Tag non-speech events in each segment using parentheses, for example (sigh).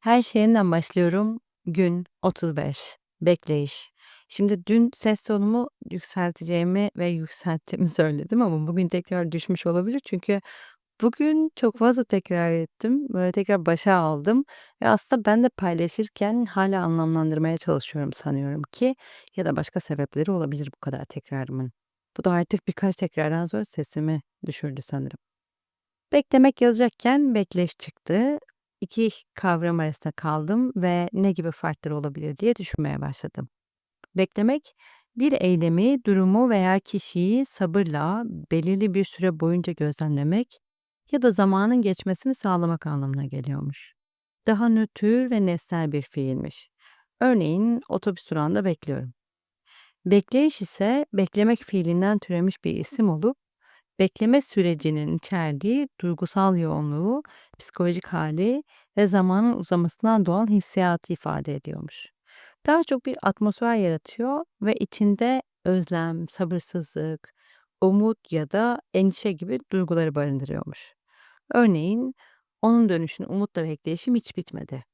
Her şeyinden başlıyorum. Gün 35. Bekleyiş. Şimdi dün ses tonumu yükselteceğimi ve yükselttiğimi (laughs) söyledim ama bugün tekrar düşmüş olabilir. Çünkü bugün çok fazla tekrar ettim. Böyle tekrar başa aldım ve aslında ben de paylaşırken hala anlamlandırmaya çalışıyorum sanıyorum ki ya da başka sebepleri olabilir bu kadar tekrarımın. Bu da artık birkaç tekrardan sonra sesimi düşürdü sanırım. Beklemek yazacakken bekleyiş çıktı. İki kavram arasında kaldım ve ne gibi farkları olabilir diye düşünmeye başladım. Beklemek, bir eylemi, durumu veya kişiyi sabırla belirli bir süre boyunca gözlemlemek ya da zamanın geçmesini sağlamak anlamına geliyormuş. Daha nötr ve nesnel bir fiilmiş. Örneğin otobüs durağında bekliyorum. Bekleyiş ise beklemek fiilinden türemiş bir isim olup bekleme sürecinin içerdiği duygusal yoğunluğu, psikolojik hali ve zamanın uzamasından doğan hissiyatı ifade ediyormuş. Daha çok bir atmosfer yaratıyor ve içinde özlem, sabırsızlık, umut ya da endişe gibi duyguları barındırıyormuş. Örneğin onun dönüşünü umutla bekleyişim hiç bitmedi.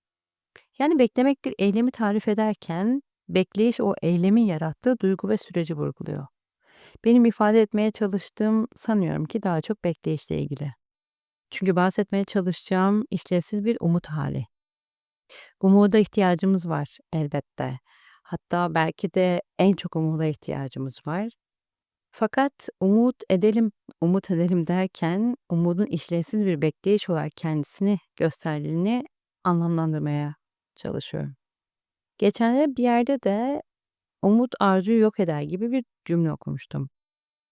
Yani beklemek bir eylemi tarif ederken bekleyiş o eylemin yarattığı duygu ve süreci vurguluyor. Benim ifade etmeye çalıştığım sanıyorum ki daha çok bekleyişle ilgili. Çünkü bahsetmeye çalışacağım işlevsiz bir umut hali. Umuda ihtiyacımız var elbette. Hatta belki de en çok umuda ihtiyacımız var. Fakat umut edelim, umut edelim derken umudun işlevsiz bir bekleyiş olarak kendisini gösterdiğini anlamlandırmaya çalışıyorum. Geçenlerde bir yerde de umut arzuyu yok eder gibi bir cümle okumuştum.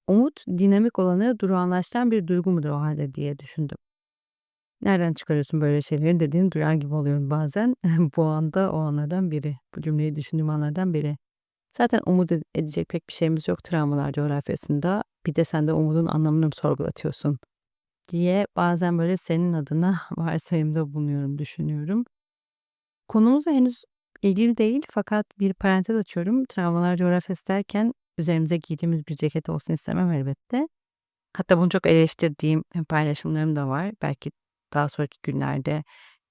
Umut dinamik olanı durağanlaştıran bir duygu mudur o halde diye düşündüm. Nereden çıkarıyorsun böyle şeyleri dediğini duyar gibi oluyorum bazen. (laughs) bu anda o anlardan biri. Bu cümleyi düşündüğüm anlardan biri. Zaten umut ed- edecek pek bir şeyimiz yok travmalar coğrafyasında. Bir de sen de umudun anlamını mı sorgulatıyorsun diye bazen böyle senin adına (laughs) varsayımda bulunuyorum, düşünüyorum. Konumuzla henüz ilgili değil fakat bir parantez açıyorum. Travmalar coğrafyası derken üzerimize giydiğimiz bir ceket olsun istemem elbette. Hatta bunu çok eleştirdiğim paylaşımlarım da var. Belki daha sonraki günlerde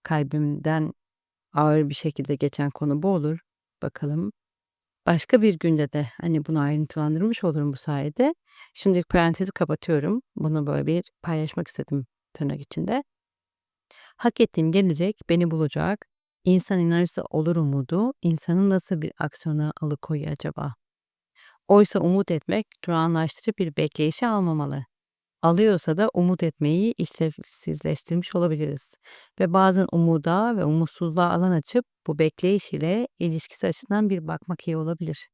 kalbimden ağır bir şekilde geçen konu bu olur. Bakalım. Başka bir günde de hani bunu ayrıntılandırmış olurum bu sayede. Şimdi parantezi kapatıyorum. Bunu böyle bir paylaşmak istedim tırnak içinde. Hak ettiğim gelecek, beni bulacak. İnsan inanırsa olur umudu, insanı nasıl bir aksiyona alıkoyuyor acaba? Oysa umut etmek durağanlaştırıp bir bekleyişe almamalı. Alıyorsa da umut etmeyi işlevsizleştirmiş olabiliriz. Ve bazen umuda ve umutsuzluğa alan açıp bu bekleyiş ile ilişkisi açısından bir bakmak iyi olabilir.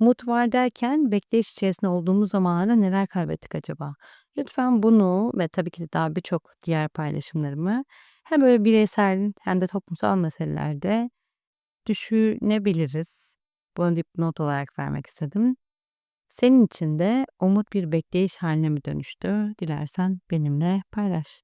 Umut var derken bekleyiş içerisinde olduğumuz zamanlarda neler kaybettik acaba? Lütfen bunu ve tabii ki de daha birçok diğer paylaşımlarımı hem böyle bireysel hem de toplumsal meselelerde düşünebiliriz. Bunu dipnot olarak vermek istedim. Senin için de umut bir bekleyiş haline mi dönüştü? Dilersen benimle paylaş.